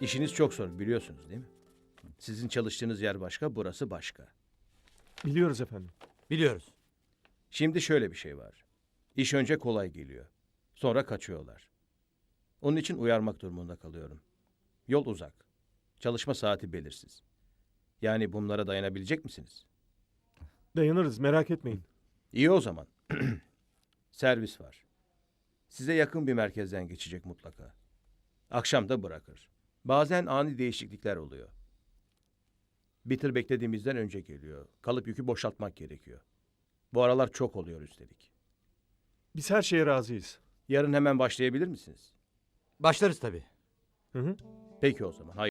İşiniz çok zor biliyorsunuz değil mi? Sizin çalıştığınız yer başka, burası başka. Biliyoruz efendim. Biliyoruz. Şimdi şöyle bir şey var. İş önce kolay geliyor. Sonra kaçıyorlar. Onun için uyarmak durumunda kalıyorum. Yol uzak. Çalışma saati belirsiz. Yani bunlara dayanabilecek misiniz? Dayanırız merak etmeyin. İyi o zaman. Servis var. Size yakın bir merkezden geçecek mutlaka. Akşam da bırakır. Bazen ani değişiklikler oluyor. Bitir beklediğimizden önce geliyor. Kalıp yükü boşaltmak gerekiyor. Bu aralar çok oluyor üstelik. Biz her şeye razıyız. Yarın hemen başlayabilir misiniz? Başlarız tabii. Hı hı. Peki o zaman. Hayır.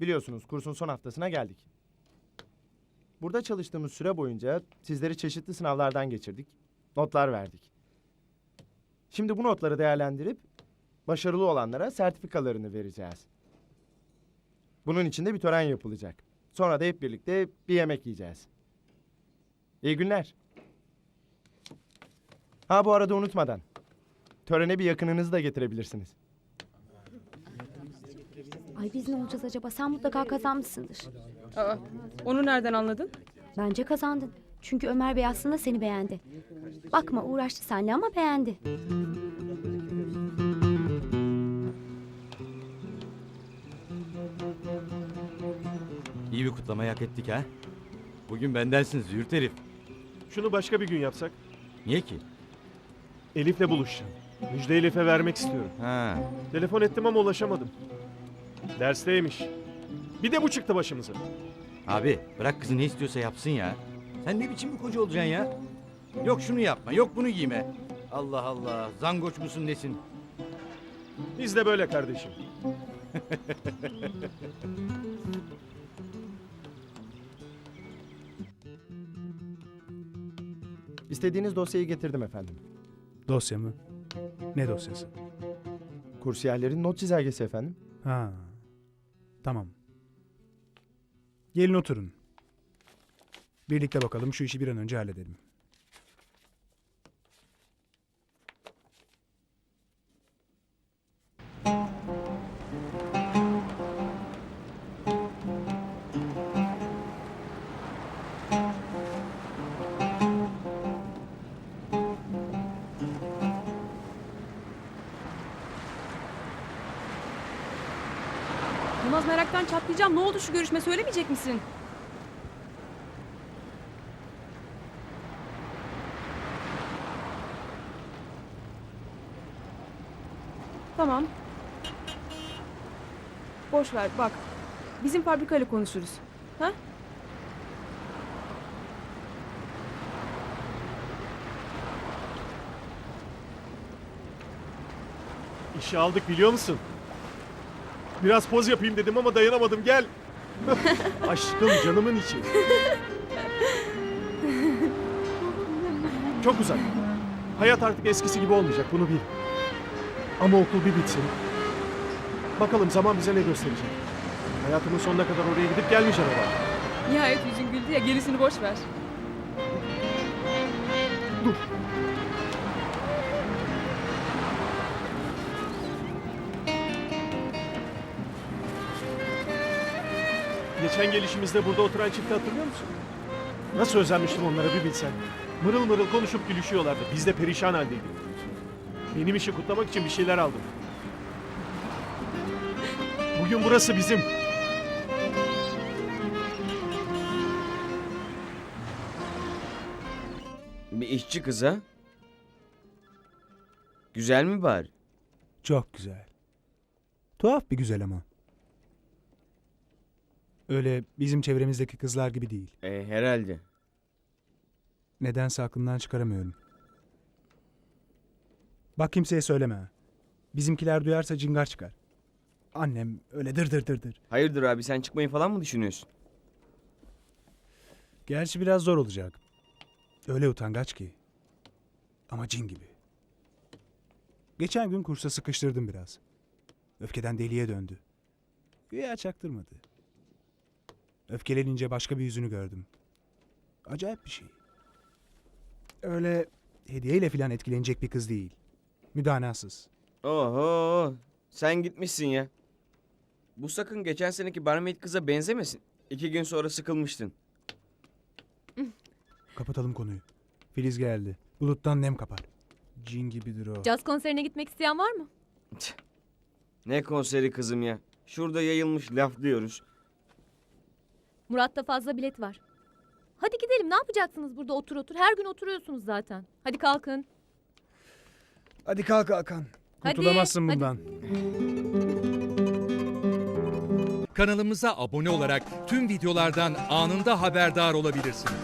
Biliyorsunuz kursun son haftasına geldik. Burada çalıştığımız süre boyunca sizleri çeşitli sınavlardan geçirdik. Notlar verdik. Şimdi bu notları değerlendirip başarılı olanlara sertifikalarını vereceğiz. Bunun için de bir tören yapılacak. Sonra da hep birlikte bir yemek yiyeceğiz. İyi günler. Ha bu arada unutmadan. Törene bir yakınınızı da getirebilirsiniz. Ay biz ne olacağız acaba? Sen mutlaka kazanmışsındır. Aa, onu nereden anladın? Bence kazandın. Çünkü Ömer Bey aslında seni beğendi. Bakma uğraştı seninle ama beğendi. İyi bir kutlamayı hak ettik ha. Bugün bendensin züğürt herif. Şunu başka bir gün yapsak. Niye ki? Elif'le buluşacağım. Müjde Elif'e vermek istiyorum. Ha. Telefon ettim ama ulaşamadım. Dersteymiş. Bir de bu çıktı başımıza. Abi bırak kızı ne istiyorsa yapsın ya. Sen ne biçim bir koca olacaksın ya? Yok şunu yapma, yok bunu giyme. Allah Allah, zangoç musun nesin? Biz de böyle kardeşim. İstediğiniz dosyayı getirdim efendim. Dosya mı? Ne dosyası? Kursiyerlerin not çizelgesi efendim. Ha. Tamam. Gelin oturun. Birlikte bakalım şu işi bir an önce halledelim. Yılmaz meraktan çatlayacağım. Ne oldu şu görüşme söylemeyecek misin? Tamam. Boş ver bak. Bizim fabrikayla konuşuruz. Ha? İşi aldık biliyor musun? Biraz poz yapayım dedim ama dayanamadım gel. Aşkım canımın içi. Çok uzak. Hayat artık eskisi gibi olmayacak bunu bil. Ama okul bir bitsin. Bakalım zaman bize ne gösterecek. Hayatımın sonuna kadar oraya gidip gelmeyeceğim ama. Nihayet yüzün güldü ya gerisini boş ver. Dur. Geçen gelişimizde burada oturan çifti hatırlıyor musun? Nasıl özenmiştim onlara bir bilsen. Mırıl mırıl konuşup gülüşüyorlardı. Biz de perişan haldeydik. Benim işi kutlamak için bir şeyler aldım. Bugün burası bizim. Bir işçi kıza. Güzel mi bari? Çok güzel. Tuhaf bir güzel ama. Öyle bizim çevremizdeki kızlar gibi değil. E, herhalde. Nedense aklımdan çıkaramıyorum. Bak kimseye söyleme ha. Bizimkiler duyarsa cingar çıkar. Annem öyle dır dır dır dır. Hayırdır abi sen çıkmayı falan mı düşünüyorsun? Gerçi biraz zor olacak. Öyle utangaç ki. Ama cin gibi. Geçen gün kursa sıkıştırdım biraz. Öfkeden deliye döndü. Güya çaktırmadı. Öfkelenince başka bir yüzünü gördüm. Acayip bir şey. Öyle hediyeyle falan etkilenecek bir kız değil. Müdanasız. Oho sen gitmişsin ya. Bu sakın geçen seneki barmaid kıza benzemesin. İki gün sonra sıkılmıştın. Kapatalım konuyu. Filiz geldi. Buluttan nem kapar. Cin gibidir o. Caz konserine gitmek isteyen var mı? Ne konseri kızım ya. Şurada yayılmış laf diyoruz. Murat'ta fazla bilet var. Hadi gidelim ne yapacaksınız burada otur otur. Her gün oturuyorsunuz zaten. Hadi kalkın. Hadi kalk Hakan. Hadi, Kurtulamazsın hadi. bundan. Kanalımıza abone olarak tüm videolardan anında haberdar olabilirsiniz.